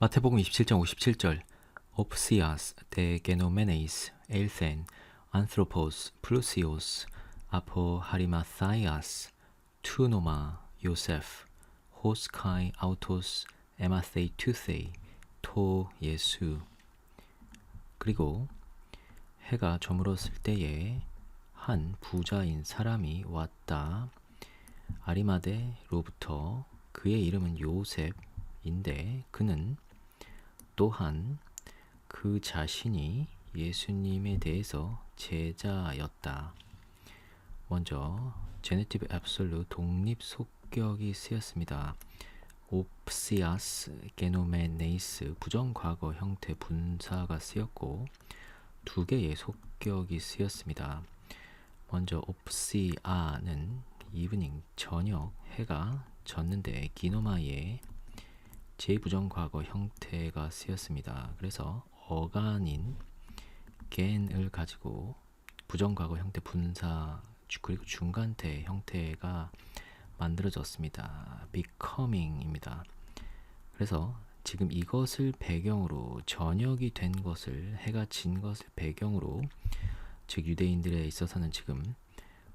마태복음 27장 57절 오프시아스 데 게노메네이스 엘센 안트로포스 플루시오스 아포 하리마사이아스 투노마 요세프 호스카이 아우토스 에마세이 투세이 토 예수 그리고 해가 저물었을 때에 한 부자인 사람이 왔다. 아리마데로부터 그의 이름은 요셉인데 그는 또한 그 자신이 예수님에 대해서 제자였다. 먼저 제네티브 앱솔루 독립 속격이 쓰였습니다. 옵시아스 게노메네이스 부정과거 형태 분사가 쓰였고 두 개의 속격이 쓰였습니다. 먼저 옵시아는 이브닝 저녁 해가 졌는데 기노마의 제2부정과거 형태가 쓰였습니다. 그래서 어간인 겐을 가지고 부정과거 형태 분사 그리고 중간태 형태가 만들어졌습니다. becoming입니다. 그래서 지금 이것을 배경으로 저녁이 된 것을 해가 진 것을 배경으로 즉 유대인들에 있어서는 지금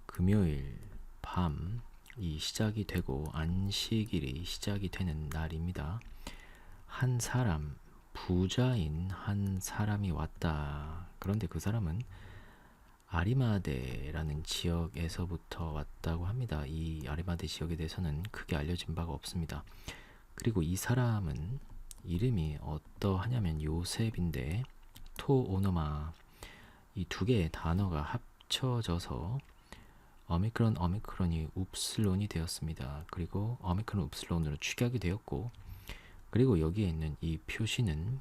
금요일 밤이 시작이 되고 안식일이 시작이 되는 날입니다. 한 사람 부자인 한 사람이 왔다. 그런데 그 사람은 아리마데라는 지역에서부터 왔다고 합니다. 이 아리마데 지역에 대해서는 크게 알려진 바가 없습니다. 그리고 이 사람은 이름이 어떠하냐면 요셉인데 토오노마 이 두 개의 단어가 합쳐져서 어미크론 어미크론이 upsilon이 되었습니다. 그리고 어미크론 upsilon으로 축약이 되었고 그리고 여기에 있는 이 표시는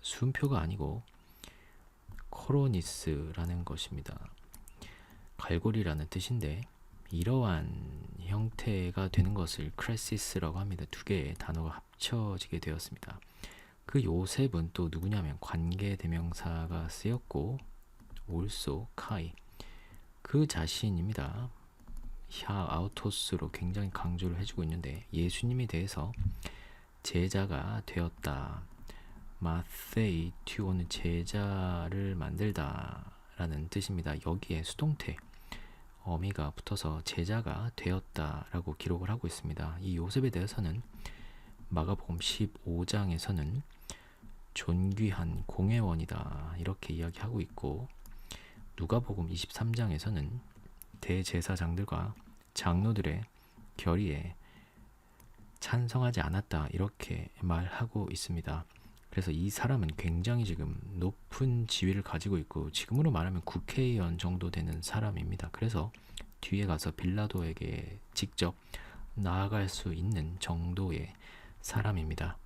순표가 아니고 코로니스라는 것입니다. 갈고리라는 뜻인데 이러한 형태가 되는 것을 크레시스라고 합니다. 두 개의 단어가 합쳐지게 되었습니다. 그 요셉은 또 누구냐면 관계 대명사가 쓰였고 올소 카이 그 자신입니다. 샤 아우토스로 굉장히 강조를 해주고 있는데 예수님에 대해서 제자가 되었다. 마세이 튜오는 제자를 만들다 라는 뜻입니다. 여기에 수동태 어미가 붙어서 제자가 되었다 라고 기록을 하고 있습니다. 이 요셉에 대해서는 마가복음 15장에서는 존귀한 공회원이다 이렇게 이야기하고 있고 누가복음 23장에서는 대제사장들과 장로들의 결의에 찬성하지 않았다 이렇게 말하고 있습니다. 그래서 이 사람은 굉장히 지금 높은 지위를 가지고 있고 지금으로 말하면 국회의원 정도 되는 사람입니다. 그래서 뒤에 가서 빌라도에게 직접 나아갈 수 있는 정도의 사람입니다.